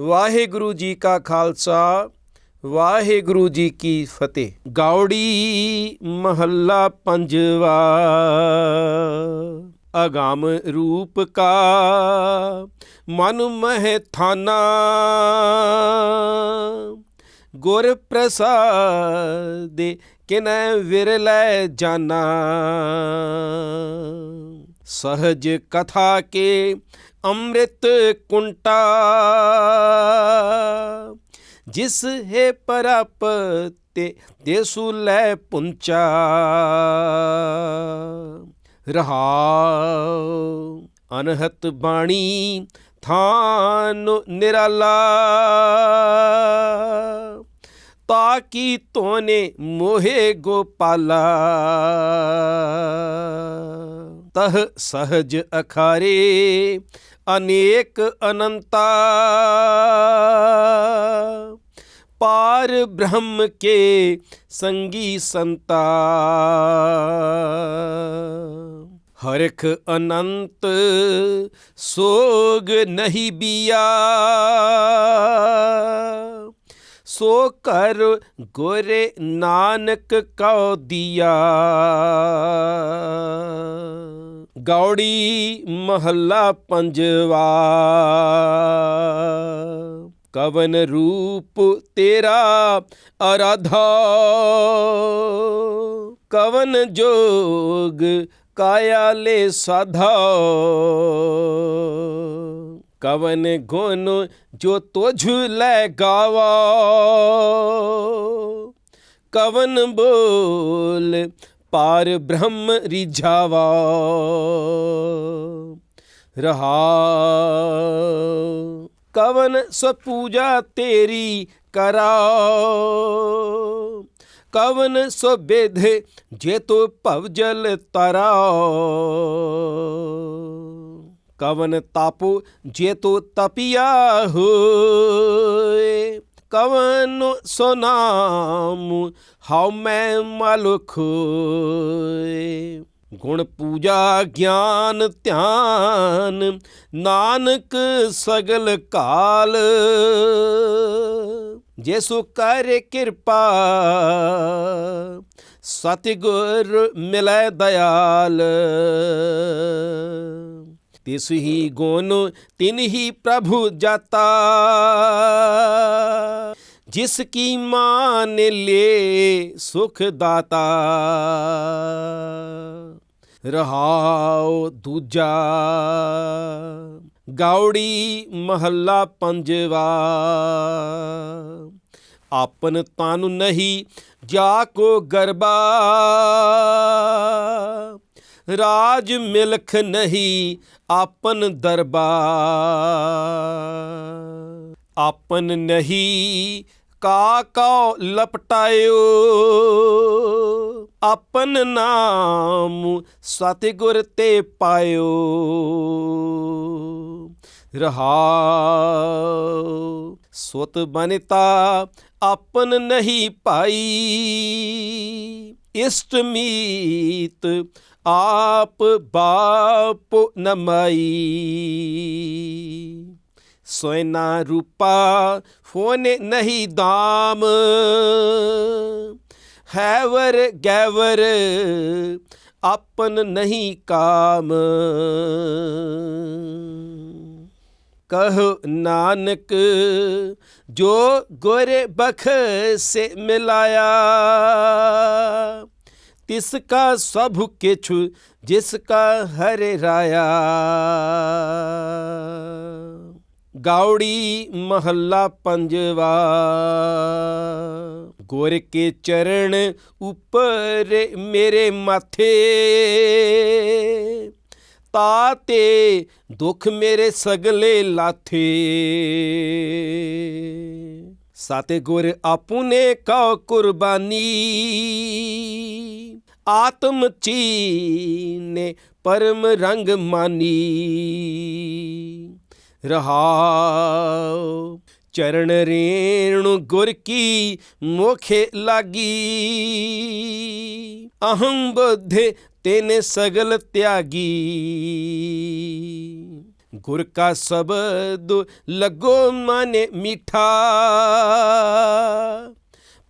ਵਾਹਿਗੁਰੂ ਜੀ ਕਾ ਖਾਲਸਾ, ਵਾਹਿਗੁਰੂ ਜੀ ਕੀ ਫਤਿਹ। ਗਾਉੜੀ ਮਹੱਲਾ ਪੰਜਵਾ, ਅਗਾਮ ਰੂਪ ਕਾ, ਮਨ ਮਹਿ ਥਾਨਾ। ਗੁਰ ਪ੍ਰਸਾਦਿ ਕਿਨੈ ਵਿਰਲੇ ਜਾਨਾ। ਸਹਜ ਕਥਾ ਕੇ ਅੰਮ੍ਰਿਤ ਕੁੰਟਾ ਜਿਸ ਹੈ ਪਰਪ ਤੇ ਦੇਸੂ ਲੈ ਪੁੰਚਾ ਰਹਾਉ ਅਨਹਤ ਬਾਣੀ ਥਾਨ ਨਿਰਾਲਾ ਤਾਕੀ ਤੋਨੇ ਮੋਹੇ ਗੋਪਾਲਾ ਤਹ ਸਹਜ ਅਖਾਰੇ, ਅਨੇਕ ਅਨੰਤਾ। ਪਾਰ ਬ੍ਰਹਮ ਕੇ ਸੰਗੀ ਸੰਤਾ। ਹਰਖ ਅਨੰਤ ਸੋਗ ਨਹੀਂ ਬਿਆ। ਸੋ ਕਰ ਗੋਰੇ ਨਾਨਕ ਕਉ ਦਿਆ। ਗੌੜੀ ਮਹੱਲਾ ਪੰਜਵਾ। ਕਵਨ ਰੂਪ ਤੇਰਾ ਅਰਾਧਾ। ਕਵਨ ਜੋਗ ਕਾਇਆ ਲੈ ਸਾਧਾ। ਕਵਨ ਗੁਣ ਜੋ ਤੁਝ ਲੈ ਗਾਵਾ। ਕਵਨ ਬੋਲ ਪਾਰ ਬ੍ਰਹਮ ਰਿਝਾਵਾ। ਰਹਾ ਕਵਨ ਸੋ ਪੂਜਾ ਤੇਰੀ ਕਰਾਓ ਕਵਨ ਸੋ ਬੇਧੇ ਜੇ ਤੋ ਭਵ ਜਲ ਤਰਾਓ ਕਵਨ ਤਾਪੋ ਜੇ ਤੋ ਤਪਿਆ ਹੋਏ। ਕਵਨ ਸੋ ਨਾਮ, ਹਉ ਮੈਂ ਮਲੁਖ। ਗੁਣ ਪੂਜਾ, ਗਿਆਨ ਧਿਆਨ, ਨਾਨਕ ਸਗਲ ਕਾਲ। ਜੇਸੂ ਕਰ ਕਿਰਪਾ, ਸਤਿਗੁਰ ਮਿਲੈ ਦਇਆਲ। ਤਿਸ ਹੀ ਗੁਣ ਤਿਨ ਹੀ ਪ੍ਰਭੂ ਜਾਤਾ। ਜਿਸ ਕੀ ਮਾਨ ਲੇ ਸੁਖ ਦਾਤਾ। ਰਹਾਉ ਦੂਜਾ ਗੌੜੀ ਮਹੱਲਾ ਪੰਜਵਾ। ਆਪਨ ਤਨ ਨਹੀਂ ਜਾ ਕੋ ਗਰਬਾ। ਰਾਜ ਮਿਲਖ ਨਹੀਂ ਆਪਨ ਦਰਬਾਰ। ਆਪਨ ਨਹੀਂ ਕਾ ਕਉ ਲਪਟਾਇਓ। ਆਪਨ ਨਾਮ ਸਤਿਗੁਰ ਤੇ ਪਾਇਓ। ਰਹਾਉ ਸੁਤ ਬਨਤਾ ਆਪਨ ਨਹੀਂ ਪਾਈ। ਇਸ਼ਟਮੀਤ ਆਪ ਬਾਪ ਨਮਈ ਸੋਇਨਾ ਰੂਪਾ ਫੋਨੇ ਨਹੀਂ ਦਾਮ ਹੈਵਰ ਗੈਵਰ ਆਪਨ ਨਹੀਂ ਕਾਮ ਕਹੋ ਨਾਨਕ, ਜੋ ਗੋਰੇ ਬਖ ਸੇ ਮਿਲਾਇਆ। ਤਿਸ ਕਾ ਸਭ ਕਿਛੁ, ਜਿਸ ਕਾ ਹਰਿ ਰਾਇਆ। ਗੌੜੀ ਮਹੱਲਾ ਪੰਜਵਾ, ਗੁਰ ਕੇ ਚਰਨ ਉਪਰ ਮੇਰੇ ਮਾਥੇ। ਤਾਤੇ ਦੁੱਖ ਮੇਰੇ ਸਗਲੇ ਲਾਥੇ। ਸਾਤੇ ਗੁਰ ਆਪੁਨੇ ਕਉ ਕੁਰਬਾਨੀ। ਆਤਮ ਚੀਨੇ ਪਰਮ ਰੰਗ ਮਾਨੀ। ਰਹਾਉ ਚਰਨ ਰੇਣੁ ਗੁਰ ਕੀ ਮੋਖੇ ਲਾਗੀ। ਅਹੰ ਬੁੱਧੇ ਤੈਨੇ ਸਗਲ ਤਿਆਗੀ। ਗੁਰ ਕਾ ਸ਼ਬਦ ਲੱਗੋ ਮਨੇ ਮਿਠਾ।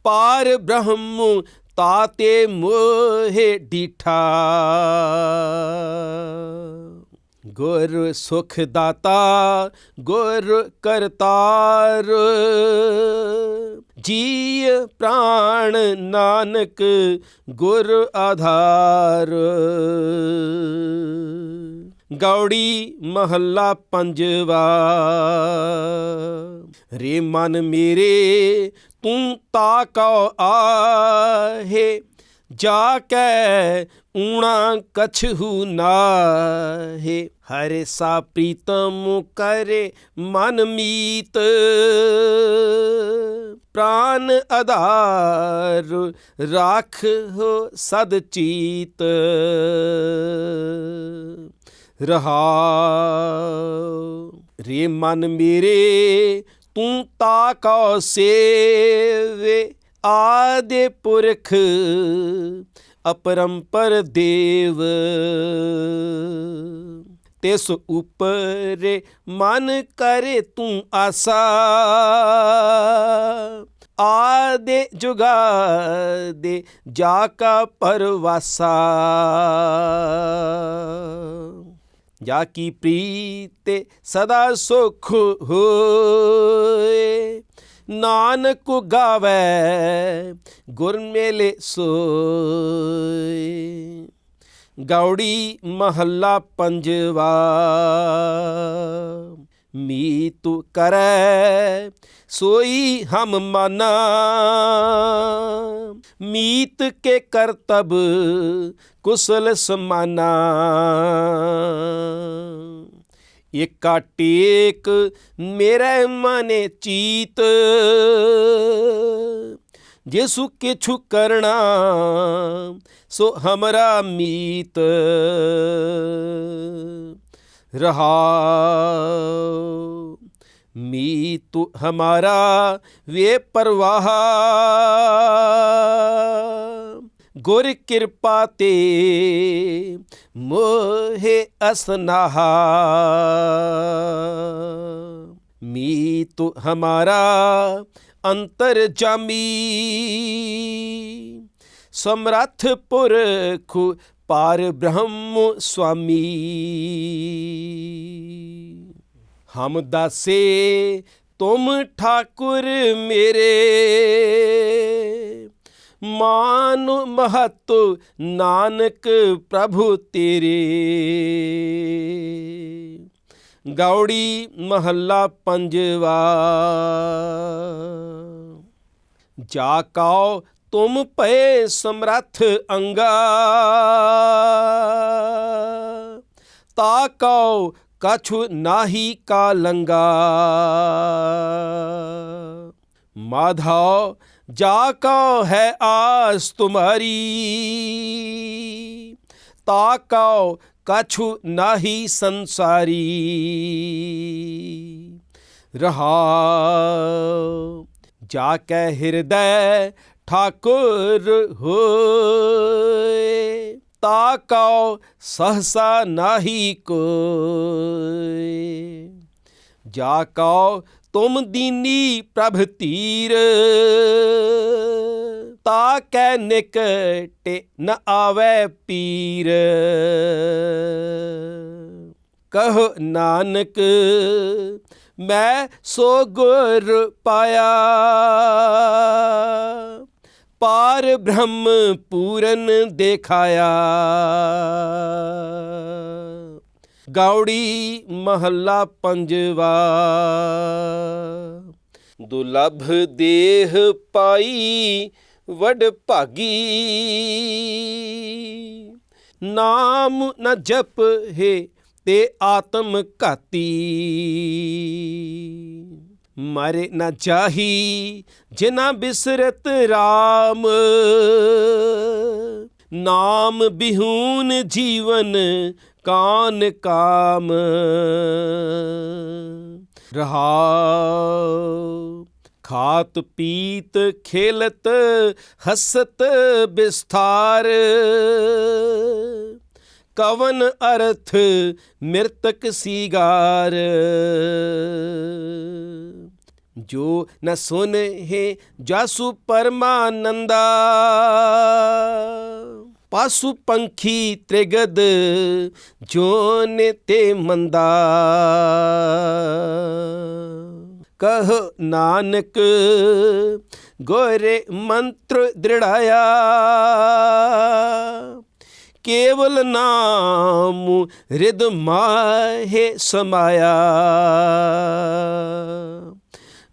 ਪਾਰ ਬ੍ਰਹਮ ਤਾਤੇ ਮੋਹੇ ਡੀਠਾ। ਗੁਰ ਸੁਖ ਦਾਤਾ, ਗੁਰ ਕਰਤਾਰ। ਜੀ ਪ੍ਰਾਣ ਨਾਨਕ, ਗੁਰ ਆਧਾਰ। ਗੌੜੀ ਮਹੱਲਾ ਪੰਜਵਾ, ਰੇ ਮਨ ਮੇਰੇ, ਤੂੰ ਤਾ ਕਉ ਆਹੇ। ਜਾ ਕੈ ਊਣਾ ਕਛਹੂ ਨਾਹੇ। ਹਰੇ ਸਾ ਪ੍ਰੀਤਮ ਕਰੇ ਮਨ ਮੀਤ। ਪ੍ਰਾਨ ਆਧਾਰ ਰਾਖ ਹੋ ਸਦ ਚੀਤ। ਰਹਾ ਰੇ ਮਨ ਮੇਰੇ ਤੂੰ ਤਾ ਕਉ ਸੇਵੇ। ਆਦੇ ਪੁਰਖ ਅਪਰੰਪਰ ਦੇਵ। ਤਿਸ ਉਪਰ ਮਨ ਕਰ ਤੂੰ ਆਸਾ। ਆਦੇ ਜੁਗਾਦੇ ਜਾ ਕਾ ਪਰਵਾਸਾ। ਜਾ ਕੀ ਪ੍ਰੀਤੇ ਸਦਾ ਸੁਖ ਹੋਏ। ਨਾਨਕ ਗਾਵੇ, ਗੁਰ ਮੇਲੇ ਸੋਏ। ਗੌੜੀ ਮਹੱਲਾ ਪੰਜਵਾ ਮੀਤੁ ਕਰੈ, ਸੋਈ ਹਮ ਮਾਨਾ। ਮੀਤ ਕੇ ਕਰਤਬ ਕੁਸਲ ਸਮਾਨਾ। ਏਕਾ ਟੇਕ ਮੇਰੇ ਮਨੇ ਚੀਤ। ਜਿਸੁ ਕਿਛੁ ਕਰਣਾ ਸੋ ਹਮਰਾ ਮੀਤ। ਰਹਾ ਮੀਤੁ ਹਮਾਰਾ ਵੇ ਪਰਵਾਹ। ਗੁਰ ਕਿਰਪਾ ਤੇ ਮੋਹਿ ਅਸਨਾਹਾ। ਮੀਤੁ ਹਮਾਰਾ ਅੰਤਰ ਜਾਮੀ। ਸਮਰੱਥ ਪੁਰਖ ਪਾਰ ਬ੍ਰਹਮ ਸੁਆਮੀ। ਹਮ ਦਾਸੇ, ਤੁਮ ਠਾਕੁਰ ਮੇਰੇ। ਮਾਨ ਮਹਤ ਨਾਨਕ ਪ੍ਰਭੂ ਤੇਰੇ। ਗੌੜੀ ਮਹੱਲਾ ਪੰਜਵਾ। ਜਾ ਕਉ ਤੁਮ ਪਏ ਸਮਰੱਥ ਅੰਗਾ। ਤਾ ਕਉ ਕਛੁ ਨਾਹੀ ਕਾ ਲੰਗਾ। ਮਾਧਵ ਜਾ ਕਉ ਹੈ ਆਸ ਤੁਮਾਰੀ? ਤਾ ਕਉ ਕਛੁ ਨਾਹੀ ਸੰਸਾਰੀ? ਰਹਾ ਜਾ ਕੈ ਹਿਰਦੈ ਠਾਕੁਰ ਹੋਏ ਤਾ ਕਉ ਸਹਸਾ ਨਾਹੀ ਕੋਇ। ਤੁਮ ਦੀਨੀ ਪ੍ਰਭ ਧੀਰ ਤਾ ਕੈ ਨਿਕਟੇ ਨ ਆਵੇ ਪੀਰ। ਕਹ ਨਾਨਕ, ਮੈਂ ਸੋ ਗੁਰ ਪਾਇਆ। ਪਾਰ ਬ੍ਰਹਮ ਪੂਰਨ ਦੇਖਾਇਆ। ਗੌੜੀ ਮਹੱਲਾ ਪੰਜਵਾ। ਦੁਲਭ ਦੇਹ ਪਾਈ ਵਡ ਭਾਗੀ। ਨਾਮ ਨ ਜਪ ਹੈ ਤੇ ਆਤਮ ਘਾਤੀ। ਮਰੇ ਨ ਚਾਹੀ ਜਿਨਾ ਬਿਸਰਤ RAM ਨਾਮ ਬਿਹੂਨ ਜੀਵਨ ਕਾਨ ਕਾਮ ਰਹਾ ਖਾਤ ਪੀਤ ਖੇਲਤ ਹਸਤ ਵਿਸਥਾਰ ਕਵਨ ਅਰਥ ਮਿਰਤਕ ਸੀਗਾਰ। ਜੋ ਨ ਸੁਨ ਹੈ ਜਾਸੂ ਪਰਮਾਨੰਦਾ। ਪਾਸੂ ਪੰਖੀ ਤ੍ਰਿਗਦ, ਜੋਨ ਤੇ ਮੰਦਾ। ਕਹ ਨਾਨਕ ਗੋਰੇ ਮੰਤਰ ਦ੍ਰਿੜਾਇਆ। ਕੇਵਲ ਨਾਮ ਰਿਦ ਮਾਹੇ ਸਮਾਇਆ।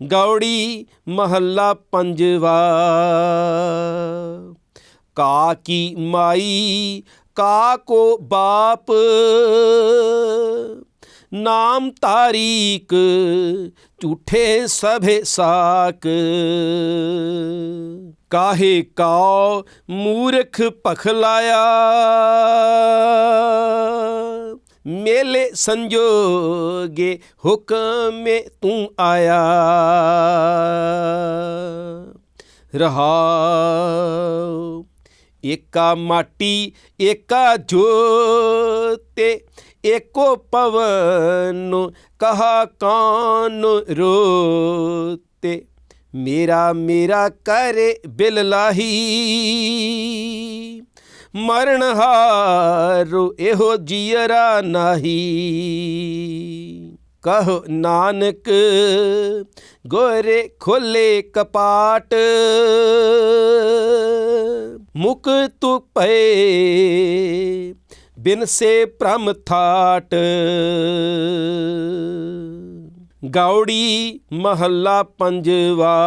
ਗੌੜੀ ਮਹੱਲਾ ਪੰਜਵਾ। ਕਾ ਕੀ ਮਾਈ, ਕਾ ਕੋ ਬਾਪ। ਨਾਮ ਤਾਰੀਕ, ਝੂਠੇ ਸਭੇ ਸਾਕ। ਕਾਹੇ ਕਾਉ ਮੂਰਖ ਪਖਲਾਇਆ। ਮੇਲੇ ਸੰਜੋਗੇ ਹੁਕਮੇ ਤੂੰ ਆਇਆ। ਰਹਾਉ ਏਕਾ ਮਾਟੀ, ਏਕਾ ਜੋਤੇ, ਏਕੋ ਪਵਨ ਕਹਾ ਕਾਨ ਰੋਤੇ। ਮੇਰਾ ਮੇਰਾ ਕਰੇ ਬਿਲ ਲਾਹੀ, ਮਰਨ ਹਾਰੋ ਇਹੋ ਜੀਅਰਾ ਨਾਹੀ। ਕਹੋ ਨਾਨਕ, ਗੋਰੇ ਖੋਲੇ ਕਪਾਟ। ਮੁਕ ਤੂ ਪਏ ਬਿਨ ਸੇ ਭ੍ਰਮ ਥਾਟ। ਗੌੜੀ ਮਹੱਲਾ ਪੰਜਵਾ।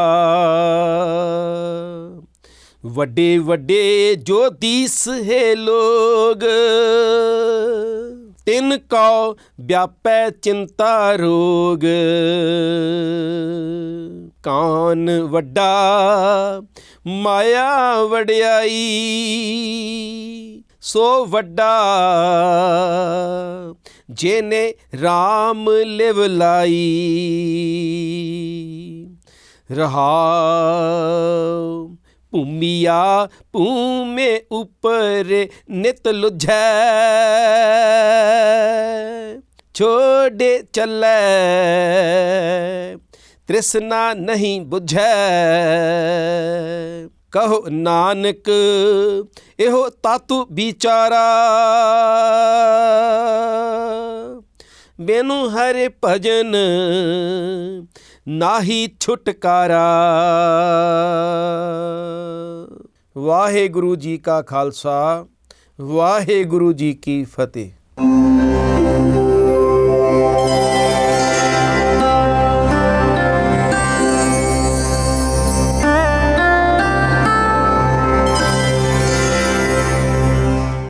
ਵੱਡੇ ਵੱਡੇ ਜੋਦੀਸ ਹੈ ਲੋਗ। ਤਿੰਨ ਕਉ ਵਿਆਪੈ ਚਿੰਤਾ ਰੋਗ। ਕਾਨ ਵੱਡਾ, ਮਾਇਆ ਵਡਿਆਈ, ਸੋ ਵੱਡਾ। ਜੇਨੇ RAM ਲਿਵ ਲਾਈ, ਰਹਾਉ। ਭੂਮੀਆ, ਭੂਮੇ ਉਪਰ ਨਿਤ ਲੁਝੈ। ਛੋੜੇ ਚੱਲੈ, ਤ੍ਰਿਸ਼ਨਾ ਨਹੀਂ 부ਝੈ ਕਹੋ ਨਾਨਕ, ਇਹੋ ਤਾਤੂ ਵਿਚਾਰਾ। ਬੇਨੂ ਹਰਿ ਭਜਨ ਨਾਹੀ ਛੁਟਕਾਰਾ। ਵਾਹਿਗੁਰੂ ਜੀ ਕਾ ਖਾਲਸਾ ਵਾਹਿਗੁਰੂ ਜੀ ਕੀ ਫਤਿਹ।